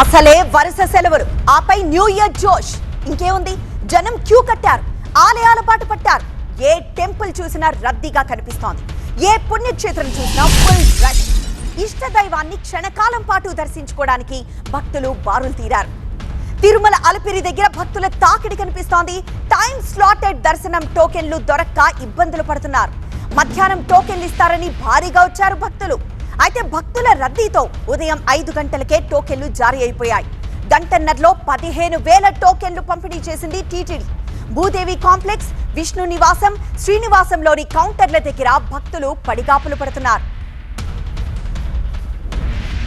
అసలే వరుస సెలవులు. ఆపై న్యూ ఇయర్ జోష్. ఇంకేముంది? జనం క్యూ కట్టారు. ఆలయాల పాటు పట్టారు. ఏ టెంపుల్ చూసినా రద్దీగా కనిపిస్తోంది. ఏ పుణ్యక్షేత్రం చూసినా ఫుల్ రష్. ఇష్ట దైవాన్ని క్షణకాలం పాటు దర్శించుకోవడానికి భక్తులు బారులు తీరారు. తిరుమల అలపిరి దగ్గర భక్తుల తాకిడి కనిపిస్తోంది. టైం స్లాటెడ్ దర్శనం టోకెన్లు దొరక్క ఇబ్బందులు పడుతున్నారు. మధ్యాహ్నం టోకెన్లు ఇస్తారని భారీగా వచ్చారు భక్తులు. అయితే భక్తుల రద్దీతో ఉదయం ఐదు గంటలకే టోకెన్లు జారీ అయిపోయాయి. గంటన్నరలో పదిహేను వేల టోకెన్లు పంపిణీ చేసింది టీటీడీ. భూదేవి కాంప్లెక్స్ విష్ణు నివాసం శ్రీనివాసంలోని కౌంటర్ల దగ్గర భక్తులు పడిగాపులు పడుతున్నారు.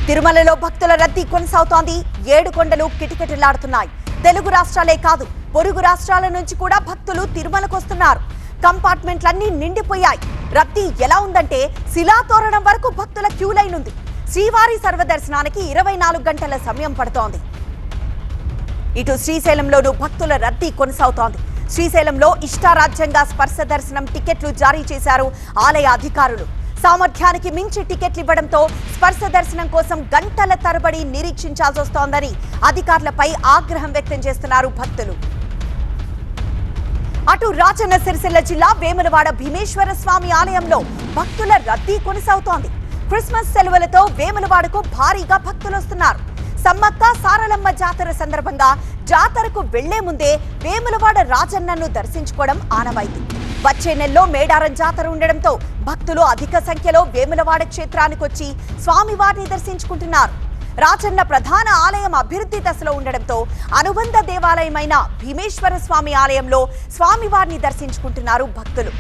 తిరుమలలో భక్తుల రద్దీ కొనసాగుతోంది. ఏడు కొండలు కిటకిటలాడుతున్నాయి. తెలుగు రాష్ట్రాలే కాదు పొరుగు రాష్ట్రాల నుంచి కూడా భక్తులు తిరుమలకు వస్తున్నారు కంపార్ట్మెంట్లన్నీ నిండిపోయాయి. రద్దీ ఎలా ఉందంటే శిలాతోరణం వరకు భక్తుల క్యూ లైన్ ఉంది. శ్రీవారి సర్వదర్శనానికి ఇరవై నాలుగు గంటల సమయం పడుతోంది. ఇటు శ్రీశైలంలోనూ భక్తుల రద్దీ కొనసాగుతోంది. శ్రీశైలంలో ఇష్టారాజ్యంగా స్పర్శ దర్శనం టికెట్లు జారీ చేశారు ఆలయ అధికారులు. సామర్థ్యానికి మించి టికెట్లు ఇవ్వడంతో స్పర్శ దర్శనం కోసం గంటల తరబడి నిరీక్షించాల్సి వస్తోందని అధికారులపై ఆగ్రహం వ్యక్తం చేస్తున్నారు భక్తులు. అటు రాజన్న సిరిసిల్ల జిల్లా వేములవాడ భీమేశ్వర స్వామి ఆలయంలో భక్తుల రద్దీ కొనసాగుతోంది. క్రిస్మస్ సెలవులతో వేములవాడకు భారీగా భక్తులు వస్తున్నారు. సమ్మక్క సారలమ్మ జాతర సందర్భంగా జాతరకు వెళ్ళే ముందే వేములవాడ రాజన్నను దర్శించుకోవడం ఆనవాయితీ. వచ్చే నెలలో మేడారం జాతర ఉండడంతో భక్తులు అధిక సంఖ్యలో వేములవాడ క్షేత్రానికి వచ్చి స్వామివారిని దర్శించుకుంటున్నారు. రాచన్న ప్రధాన ఆలయం అభివృద్ధి దశలో ఉండడంతో అనుబంధ దేవాలయమైన భీమేశ్వర స్వామి ఆలయంలో స్వామివారిని దర్శించుకుంటున్నారు భక్తులు.